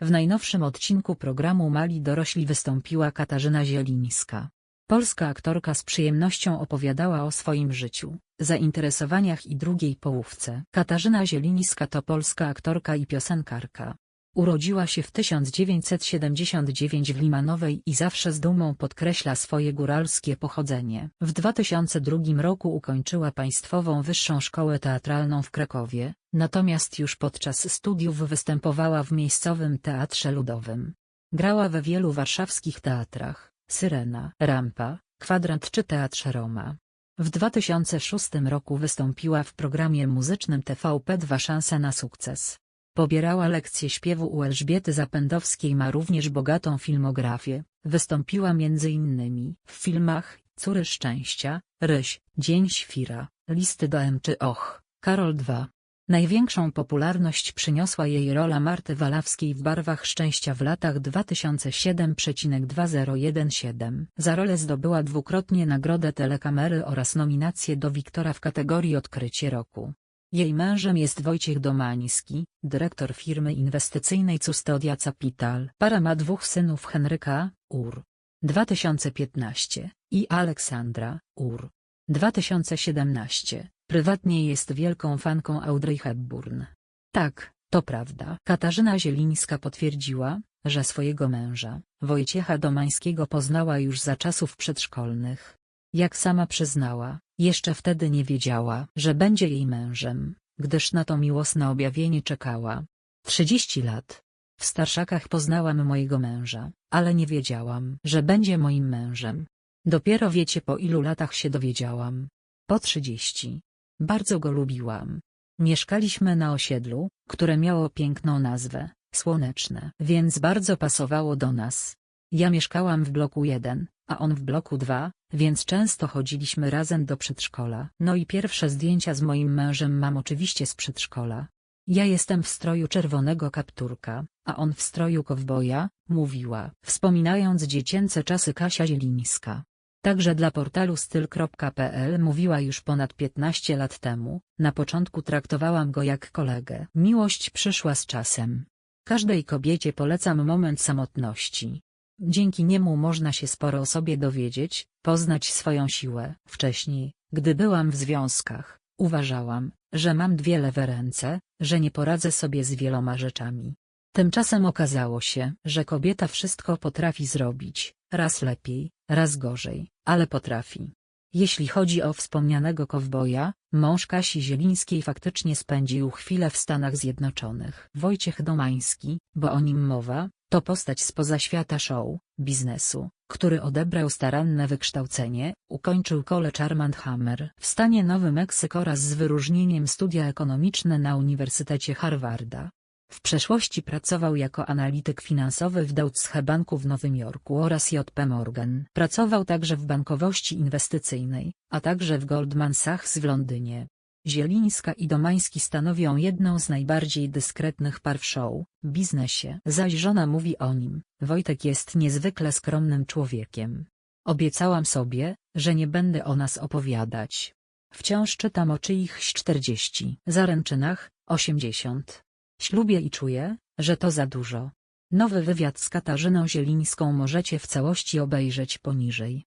W najnowszym odcinku programu Mali dorośli wystąpiła Katarzyna Zielińska. Polska aktorka z przyjemnością opowiadała o swoim życiu, zainteresowaniach i drugiej połówce. Katarzyna Zielińska to polska aktorka i piosenkarka. Urodziła się w 1979 w Limanowej i zawsze z dumą podkreśla swoje góralskie pochodzenie. W 2002 roku ukończyła Państwową Wyższą Szkołę Teatralną w Krakowie, natomiast już podczas studiów występowała w miejscowym Teatrze Ludowym. Grała we wielu warszawskich teatrach, Syrena, Rampa, Kwadrant czy Teatrze Roma. W 2006 roku wystąpiła w programie muzycznym TVP2 Szansa na sukces. Pobierała lekcje śpiewu u Elżbiety Zapędowskiej ma również bogatą filmografię, wystąpiła m.in. w filmach Córy Szczęścia, Ryś, Dzień Świra, Listy do M czy Och, Karol II. Największą popularność przyniosła jej rola Marty Walawskiej w Barwach Szczęścia w latach 2007-2017. Za rolę zdobyła dwukrotnie Nagrodę Telekamery oraz nominację do Wiktora w kategorii Odkrycie Roku. Jej mężem jest Wojciech Domański, dyrektor firmy inwestycyjnej Custodia Capital. Para ma dwóch synów Henryka, ur. 2015, i Aleksandra, ur. 2017. Prywatnie jest wielką fanką Audrey Hepburn. Tak, to prawda. Katarzyna Zielińska potwierdziła, że swojego męża, Wojciecha Domańskiego poznała już za czasów przedszkolnych. Jak sama przyznała, jeszcze wtedy nie wiedziała, że będzie jej mężem, gdyż na to miłosne objawienie czekała. 30 lat. W Starszakach poznałam mojego męża, ale nie wiedziałam, że będzie moim mężem. Dopiero wiecie po ilu latach się dowiedziałam. Po 30. Bardzo go lubiłam. Mieszkaliśmy na osiedlu, które miało piękną nazwę, słoneczne, więc bardzo pasowało do nas. Ja mieszkałam w bloku 1, a on w bloku 2, więc często chodziliśmy razem do przedszkola. No i pierwsze zdjęcia z moim mężem mam oczywiście z przedszkola. Ja jestem w stroju czerwonego kapturka, a on w stroju kowboja, mówiła, wspominając dziecięce czasy Kasia Zielińska. Także dla portalu styl.pl mówiła już ponad 15 lat temu, na początku traktowałam go jak kolegę. Miłość przyszła z czasem. Każdej kobiecie polecam moment samotności. Dzięki niemu można się sporo o sobie dowiedzieć, poznać swoją siłę. Wcześniej, gdy byłam w związkach, uważałam, że mam dwie lewe ręce, że nie poradzę sobie z wieloma rzeczami. Tymczasem okazało się, że kobieta wszystko potrafi zrobić, raz lepiej, raz gorzej, ale potrafi. Jeśli chodzi o wspomnianego kowboja, mąż Kasi Zielińskiej faktycznie spędził chwilę w Stanach Zjednoczonych. Wojciech Domański, bo o nim mowa, to postać spoza świata show, biznesu, który odebrał staranne wykształcenie, ukończył College Armand Hammer w stanie Nowy Meksyk oraz z wyróżnieniem studia ekonomiczne na Uniwersytecie Harvarda. W przeszłości pracował jako analityk finansowy w Deutsche Banku w Nowym Jorku oraz JP Morgan. Pracował także w bankowości inwestycyjnej, a także w Goldman Sachs w Londynie. Zielińska i Domański stanowią jedną z najbardziej dyskretnych par w show, biznesie. Zaś żona mówi o nim, Wojtek jest niezwykle skromnym człowiekiem. Obiecałam sobie, że nie będę o nas opowiadać. Wciąż czytam o czyichś 40 zaręczynach, 80. Ślubię i czuję, że to za dużo. Nowy wywiad z Katarzyną Zielińską możecie w całości obejrzeć poniżej.